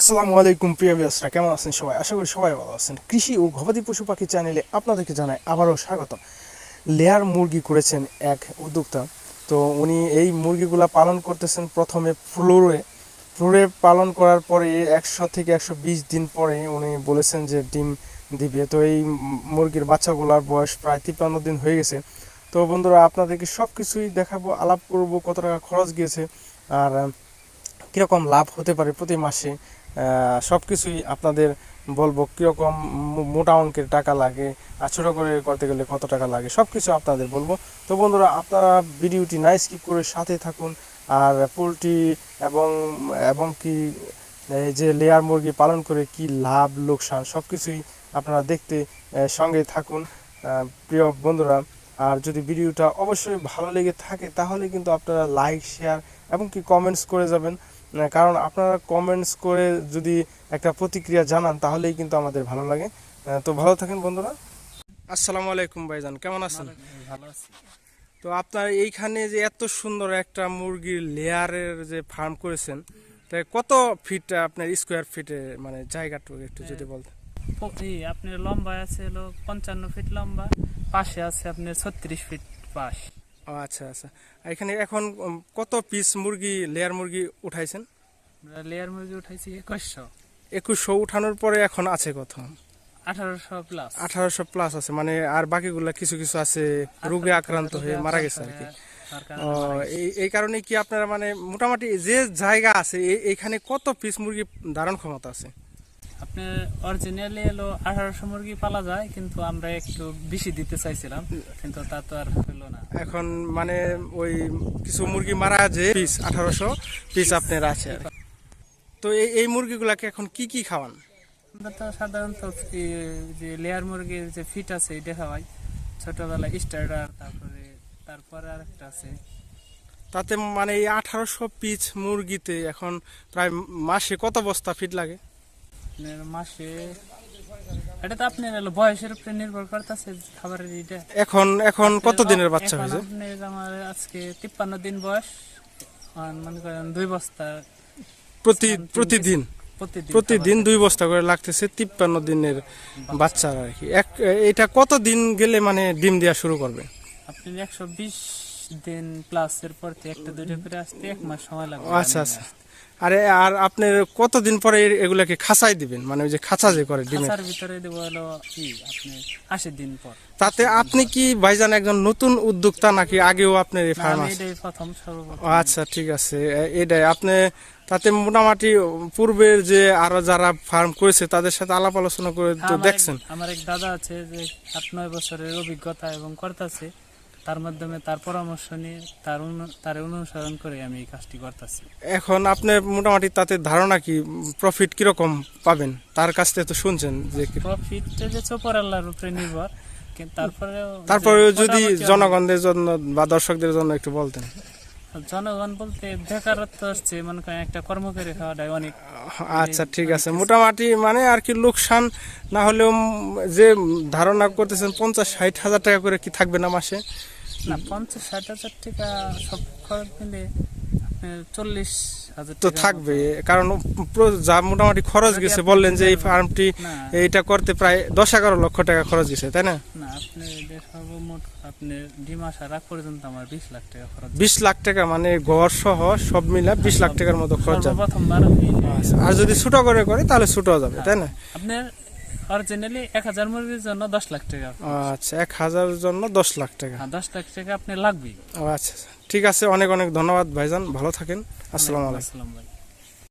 আসসালামু আলাইকুম, প্রিয় বিয়াসরা কেমন আছেন সবাই? আশা করি সবাই ভালো আছেন। কৃষি ও গবাদি পশু পাখি চ্যানেলে আপনাদেরকে জানাই আবারও স্বাগত লেয়ার মুরগি করেছেন এক উদ্যোক্তা। তো উনি এই মুরগিগুলা পালন করতেছেন প্রথমে ফ্লোরে। ফ্লোরে পালন করার পরে একশো থেকে একশো বিশ দিন পরে উনি বলেছেন যে ডিম দিবে। তো এই মুরগির বাচ্চাগুলার বয়স প্রায় তিপ্পান্ন দিন হয়ে গেছে। তো বন্ধুরা, আপনাদেরকে সব কিছুই দেখাবো, আলাপ করব কত টাকা খরচ গিয়েছে আর কীরকম লাভ হতে পারে প্রতি মাসে। সব কিছুই আপনাদের বলব কীরকম মোটা অঙ্কের টাকা লাগে আর ছোটো করে করতে গেলে কত টাকা লাগে সব কিছু আপনাদের বলব। তো বন্ধুরা, আপনারা ভিডিওটি না স্কিপ করে সাথে থাকুন আর পোলট্রি এবং এবং কি যে লেয়ার মুরগি পালন করে কি লাভ, লোকসান সব কিছুই আপনারা দেখতে সঙ্গে থাকুন। প্রিয় বন্ধুরা, আর যদি ভিডিওটা অবশ্যই ভালো লেগে থাকে, তাহলে কিন্তু আপনারা লাইক শেয়ার এবং কি কমেন্টস করে যাবেন। কারণ আপনারা কমেন্টস করে যদি একটা প্রতিক্রিয়া জানান তাহলেই কিন্তু আমাদের ভালো লাগে। তো ভালো থাকেন বন্ধুরা। আসসালামু আলাইকুম ভাইজান কেমন আছেন? ভালো আছি তো আপনার এইখানে যে এত সুন্দর একটা মুরগির লেয়ারের যে ফার্ম করেছেন তাই কত ফিট আপনার স্কোয়ার ফিটে মানে জায়গাটুকু একটু যদি বলতেন? প- আপনার লম্বা আছে হলো পঞ্চান্ন ফিট লম্বা পাশে আছে আপনার ছত্রিশ ফিট পাশ। ও আচ্ছা আচ্ছা। এখানে এখন কত পিস মুরগি লেয়ার মুরগি উঠাইছেন? আমরা লেয়ার মুরগি উঠাইছি একুশশো। একুশশো উঠানোর পরে এখন আছে কত? আঠারোশো প্লাস আঠারোশো প্লাস আছে মানে আর বাকিগুলা কিছু কিছু আছে রোগে আক্রান্ত হয়ে মারা গেছে আর কি। এই কারণে কি আপনারা মানে মোটামুটি যে জায়গা আছে এই- এইখানে কত পিস মুরগি ধারণ ক্ষমতা আছে? আপনার অরিজিনালি এলো আঠারোশো মুরগি পালা যায় কিন্তু আমরা একটু বেশি দিতে চাইছিলাম কিন্তু তা তো আর হলো না। এখন মানে ওই কিছু মুরগি মারা যে পিস আঠারোশো পিস আপনার আছে তো এই এই মুরগিগুলাকে এখন কি কি খাওয়ান? আমরা তো সাধারণত যে লেয়ার মুরগির যে ফিট আছে এটা খাওয়াই। ছোটবেলায় স্টার্টার তারপরে তারপরে আর একটা আছে। তাতে মানে এই আঠারোশো পিস মুরগিতে এখন প্রায় মাসে কত বস্তা ফিট লাগে? আপনার মাসে এটা তো আপনার হলো বয়সের উপরে নির্ভর করতেছে খাবারের এটা এখন এখন কত দিনের বাচ্চা হয়েছে? আপনার আমার আজকে তিপ্পান্ন দিন বয়স মনে করেন দুই বস্তা প্রতি প্রতিদিন? প্রতিদিন দুই বস্তা করে লাগতেছে তিপ্পান্ন দিনের বাচ্চার আর কি। এক এটা কত দিন গেলে মানে ডিম দেওয়া শুরু করবে? আপনি একশো বিশ দিন প্লাস এর পর একটা দুইটা করে আসতে এক মাস সময় লাগবে আচ্ছা আচ্ছা। আরে আর আপনি কতদিন পরে এগুলাকে খাঁচাই দিবেন? মানে ওই যে খাঁচা যে করে ডিমের? খাঁচার ভিতরে দেবো হলো কি আপনি আশি দিন পর। তাতে আপনি কি ভাইজান একজন নতুন উদ্যোক্তা নাকি আগেও আপনার এই ফার্ম আছে এটাই প্রথম সর্বপ্রথম। আচ্ছা ঠিক আছে। এটাই। আপনি তাতে মোটামুটি পূর্বের যে আরও যারা ফার্ম করেছে তাদের সাথে আলাপ আলোচনা করে তো দেখছেন? আমার এক দাদা আছে যে আট নয় বছরের অভিজ্ঞতা এবং করতেছে তার মাধ্যমে তার পরামর্শ নিয়ে তার তার অনুসরণ করে আমি এই কাজটি করতেছি। এখন আপনি মোটামুটি তাতে ধারণা কি প্রফিট কীরকম পাবেন? তার কাছ থেকে তো শুনছেন যে কি- প্রফিট যে চোপর আল্লাহর উপরে নির্ভর তারপরে যদি জনগণদের জন্য বা দর্শকদের জন্য একটু বলতেন। জনগণ বলতে বেকারত্ব আসছে মনে করেন একটা কর্ম করে খাওয়াটাই অনেক। আচ্ছা ঠিক আছে। মোটামুটি মানে আর কি লোকসান না হলেও যে ধারণা করতেছেন পঞ্চাশ ষাট হাজার টাকা করে কি থাকবে না মাসে? না পঞ্চাশ ষাট হাজার টাকা সব খরচ মিলে চল্লিশ হাজার তো থাকবে কারণ যা মোটামুটি খরচ গেছে বললেন যে এই ফার্মটি না। এইটা করতে প্রায় দশ এগারো লক্ষ টাকা খরচ গেছে তাই না? না আপনি সর্বমোট আপনি ডিম আসার পর্যন্ত আমার বিশ লাখ টাকা খরচ বিশ লাখ টাকা মানে ঘর সহ সব মিলা বিশ লাখ টাকার মতো খরচ যাবে। আচ্ছা, আর যদি ছোট করে করে তাহলে ছোট যাবে তাই না? আপনার অরিজিনালি এক হাজার মুরগির জন্য দশ লাখ টাকা। আচ্ছা এক হাজারের জন্য দশ লাখ টাকা। হ্যাঁ দশ লাখ টাকা আপনি লাগবেই। ও আচ্ছা আচ্ছা। ঠিক আছে অনেক অনেক ধন্যবাদ ভাইজান ভালো থাকেন। আসসালামু আলাইকুম।